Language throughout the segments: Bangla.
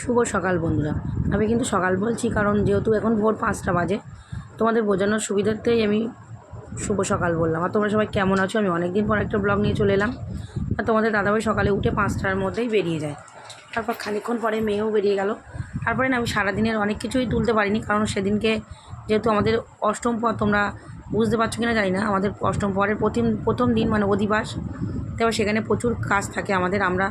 শুভ সকাল বন্ধুরা। আমি কিন্তু সকাল বলছি কারণ যেহেতু এখন ভোর পাঁচটা বাজে, তোমাদের বোঝানোর সুবিধার্থেই আমি শুভ সকাল বললাম। আর তোমরা সবাই কেমন আছো? আমি অনেক দিন পর একটা ব্লগ নিয়ে চলে এলাম। আর তোমাদের দাদাভাই সকালে উঠে পাঁচটার মধ্যেই বেরিয়ে যায়। তারপর খানিকক্ষণ পরে মেয়েও বেরিয়ে গেল। তারপরে না, আমি সারাদিনের অনেক কিছুই তুলতে পারিনি, কারণ সেদিনকে যেহেতু আমাদের অষ্টম পর, তোমরা বুঝতে পারছ কিনা জানি না, আমাদের অষ্টম পরের প্রথম প্রথম দিন মানে অধিবাস তারপর সেখানে প্রচুর কাজ থাকে আমাদের। আমরা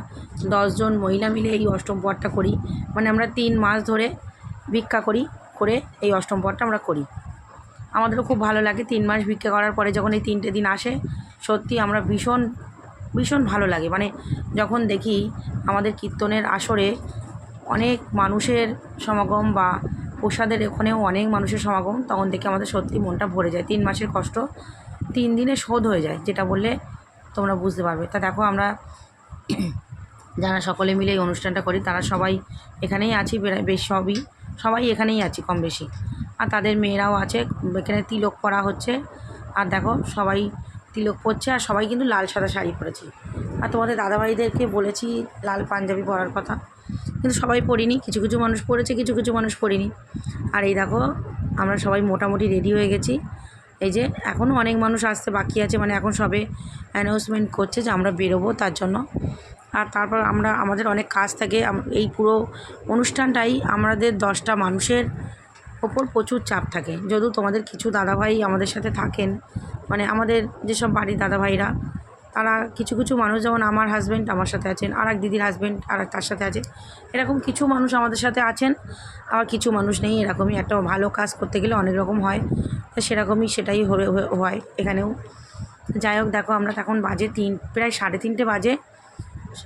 দশজন মহিলা মিলে এই অষ্টম পরটা করি। মানে আমরা তিন মাস ধরে ভিক্ষা করি, করে এই অষ্টম পরটা আমরা করি। আমাদেরও খুব ভালো লাগে তিন মাস ভিক্ষা করার পরে যখন এই তিনটে দিন আসে, সত্যি আমরা ভীষণ ভীষণ ভালো লাগে। মানে যখন দেখি আমাদের কীর্তনের আসরে অনেক মানুষের সমাগম বা প্রসাদের ওখানেও অনেক মানুষের সমাগম, তখন দেখে আমাদের সত্যি মনটা ভরে যায়। তিন মাসের কষ্ট তিন দিনে শোধ হয়ে যায়, যেটা বললে তোমরা বুঝতে পারবে। তা দেখো আমরা যারা সকলে মিলে এই অনুষ্ঠানটা করি, তারা সবাই এখানেই আছি বেশ সবই, সবাই এখানেই আছি কম বেশি আর তাদের মেয়েরাও আছে, এখানে তিলক পরা হচ্ছে। আর দেখো সবাই তিলক পরছে, আর সবাই কিন্তু লাল সাদা শাড়ি পরেছি। আর তোমাদের দাদাভাইদেরকে বলেছি লাল পাঞ্জাবি পরার কথা। কিন্তু সবাই পরিনি, কিছু কিছু মানুষ পরেছে, কিছু কিছু মানুষ পরিনি। আর এই দেখো আমরা সবাই মোটামুটি রেডি হয়ে গেছি। এই যে এখনও অনেক মানুষ আসতে বাকি আছে মানে এখন সবে অ্যানাউন্সমেন্ট করছে যে আমরা বেরোবো তার জন্য। আর তারপর আমরা, আমাদের অনেক কাজ থাকে এই পুরো অনুষ্ঠানটাই আমাদের দশটা মানুষের ওপর প্রচুর চাপ থাকে। যদিও তোমাদের কিছু দাদাভাই আমাদের সাথে থাকেন মানে আমাদের যেসব বাড়ির দাদাভাইরা, তারা কিছু কিছু মানুষ যেমন আমার হাজব্যান্ড আমার সাথে আছেন আর এক দিদির হাজব্যান্ড আর এক তার সাথে আছে, এরকম কিছু মানুষ আমাদের সাথে আছেন। আবার কিছু মানুষ নেই, এরকমই একটা ভালো কাজ করতে গেলে অনেক রকম হয়। তো সেরকমই সেটাই হয়ে- এখানেও। যাই হোক, দেখো আমরা এখন বাজে তিন, প্রায় সাড়ে তিনটে বাজে।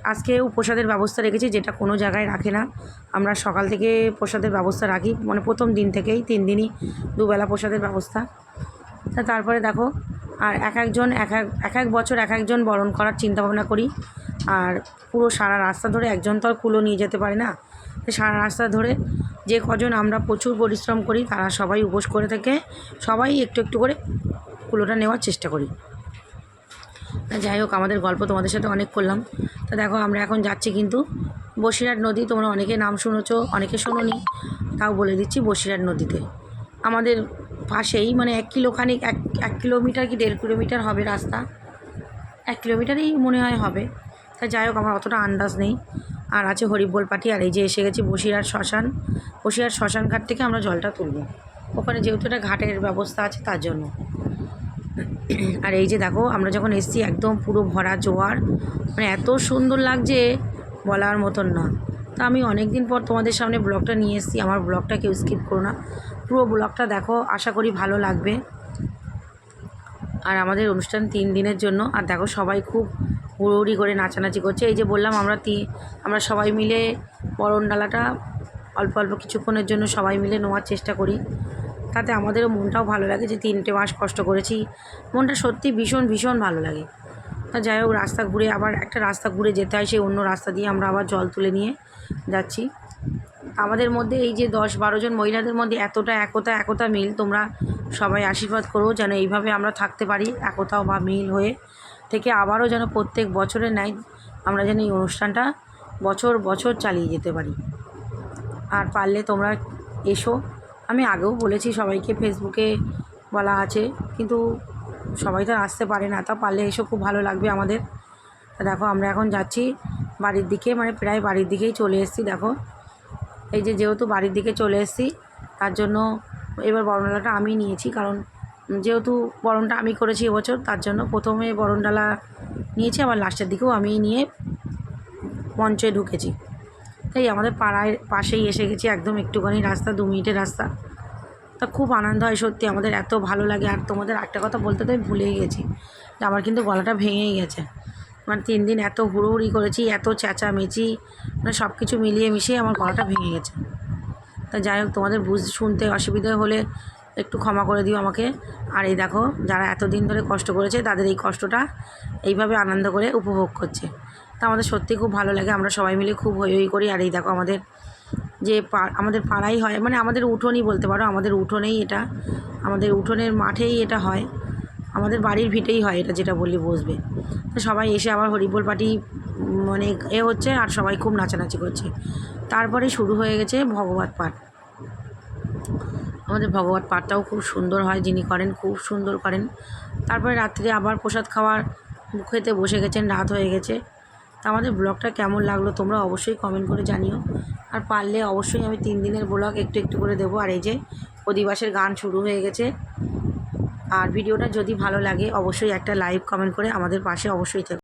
আজকেও প্রসাদের ব্যবস্থা রেখেছি, যেটা কোনো জায়গায় রাখে না। আমরা সকাল থেকে প্রসাদের ব্যবস্থা রাখি মানে প্রথম দিন থেকেই, তিন দিনই দুবেলা প্রসাদের ব্যবস্থা। তা তারপরে দেখো, আর এক একজন, এক এক এক এক বছর এক একজন বরণ করার চিন্তা ভাবনা করি। আর পুরো সারা রাস্তা ধরে একজন তো আর কুলো নিয়ে যেতে পারে না। সারা রাস্তা ধরে যে কজন আমরা প্রচুর পরিশ্রম করি, তারা সবাই উপোস করে থাকে সবাই একটু একটু করে কুলোটা নেওয়ার চেষ্টা করি। যাই হোক, আমাদের গল্প তোমাদের সাথে অনেক করলাম। তা দেখো, আমরা এখন যাচ্ছি কিন্তু বসিরহাট নদী। তোমরা অনেকে নাম শুনেছো, অনেকে শোনোনি, তাও বলে দিচ্ছি বসিরহাট নদীতে। আমাদের পাশেই মানে এক কিলো খানিক এক এক কিলোমিটার কি দেড় কিলোমিটার হবে রাস্তা? এক কিলোমিটারই মনে হয় হবে। তা যাই হোক, আমার অতটা আন্দাজ নেই। আর আছে হরিবোল পাটি আর এই যে এসে গেছি বসিরহাট শ্মশান। বসিরহাট শ্মশান ঘাট থেকে আমরা জলটা তুলব। ওখানে যেহেতু একটা ঘাটের ব্যবস্থা আছে, তার জন্য। আর এই যে দেখো, আমরা যখন এসছি, একদম পুরো ভরা জোয়ার। মানে এত সুন্দর লাগছে বলার মতন না। তা আমি অনেক দিন পর তোমাদের সামনে ব্লগটা নিয়ে এসেছি। আমার ব্লগটা কেউ স্কিপ করো না। পুরো ব্লগটা দেখো, আশা করি ভালো লাগবে। আর আমাদের অনুষ্ঠান তিন দিনের জন্য। আর দেখো, সবাই খুব হুড়োহুড়ি করে নাচানাচি করছে। এই যে বললাম, আমরা তি, আমরা সবাই মিলে বরণ ডালাটা অল্প অল্প কিছুক্ষণের জন্য সবাই মিলে নেওয়ার চেষ্টা করি। তাতে আমাদেরও মনটাও ভালো লাগে যে তিনটে মাস কষ্ট করেছি। মনটা সত্যি ভীষণ ভীষণ ভালো লাগে। যাই হোক, রাস্তা ঘুরে আবার একটা রাস্তা ঘুরে যেতে হয়, সেই অন্য রাস্তা দিয়ে আমরা আবার জল তুলে নিয়ে যাচ্ছি। আমাদের মধ্যে এই যে দশ বারো জন মহিলাদের মধ্যে এতটা একতা একতা মিল, তোমরা সবাই আশীর্বাদ করো যেন এইভাবে আমরা থাকতে পারি একতা বা মিল হয়ে থেকে আবারও যেন প্রত্যেক বছরের ন্যায় আমরা যেন এই অনুষ্ঠানটা বছর বছর চালিয়ে যেতে পারি। আর পারলে তোমরা এসো। আমি আগেও বলেছি সবাইকে ফেসবুকে বলা আছে, কিন্তু সবাই তো আসতে পারে না। তা পারলে এসো, খুব ভালো লাগবে আমাদের। তা দেখো, আমরা এখন যাচ্ছি বাড়ির দিকে মানে প্রায় বাড়ির দিকেই চলে এসেছি, দেখো। এই যে যেহেতু বাড়ির দিকে চলে এসেছি, তার জন্য এবার বরণডালাটা আমি নিয়েছি, কারণ যেহেতু বরণটা আমি করেছি এবছর, তার জন্য প্রথমে বরণডালা নিয়েছি, আবার লাস্টের দিকেও আমি নিয়ে মঞ্চে ঢুকেছি। তাই আমাদের পাড়ায় পাশেই এসে গেছি, একদম একটুখানি রাস্তা, দু মিনিটের রাস্তা। তা খুব আনন্দ হয় সত্যি, আমাদের এত ভালো লাগে। আর তোমাদের একটা কথা বলতে তো আমি ভুলেই গেছি আমার কিন্তু গলাটা ভেঙেই গেছে। মানে তিন দিন এত হুড়োহুড়ি করেছি, এত চেঁচামেচি মানে সব কিছু মিলিয়ে মিশিয়ে আমার গলাটা ভেঙে গেছে। তা যাই হোক, তোমাদের বুঝ শুনতে অসুবিধা হলে একটু ক্ষমা করে দিও আমাকে। আর এই দেখো, যারা এতদিন ধরে কষ্ট করেছে, তাদের এই কষ্টটা এইভাবে আনন্দ করে উপভোগ করছে। তা আমাদের সত্যি খুব ভালো লাগে, আমরা সবাই মিলে খুব হই হই করি। আর এই দেখো, আমাদের যে আমাদের পাড়াই হয় মানে আমাদের উঠোনই বলতে পারো, আমাদের উঠোনেই এটা, আমাদের উঠোনের মাঠেই এটা হয়, আমাদের বাড়ির ভিটেই হয় এটা যেটা বললে বসবে। তো সবাই এসে আবার হরিবোল পার্টি মানে এ হচ্ছে, আর সবাই খুব নাচানাচি করছে। তারপরে শুরু হয়ে গেছে ভগবত পাঠ। আমাদের ভগবত পাঠটাও খুব সুন্দর হয়, যিনি করেন খুব সুন্দর করেন। তারপরে রাত্রে আবার প্রসাদ খাওয়ার খেতে বসে গেছেন, রাত হয়ে গেছে। তা আমাদের ব্লগটা কেমন লাগল তোমরা অবশ্যই কমেন্ট করে জানিও। আর পারলে অবশ্যই আমি তিন দিনের ব্লগ একটু একটু করে দেবো। আর এই যে অধিবাসের গান শুরু হয়ে গেছে। আর ভিডিওটা যদি ভালো লাগে অবশ্যই একটা লাইভ কমেন্ট করে আমাদের পাশে অবশ্যই থেকো।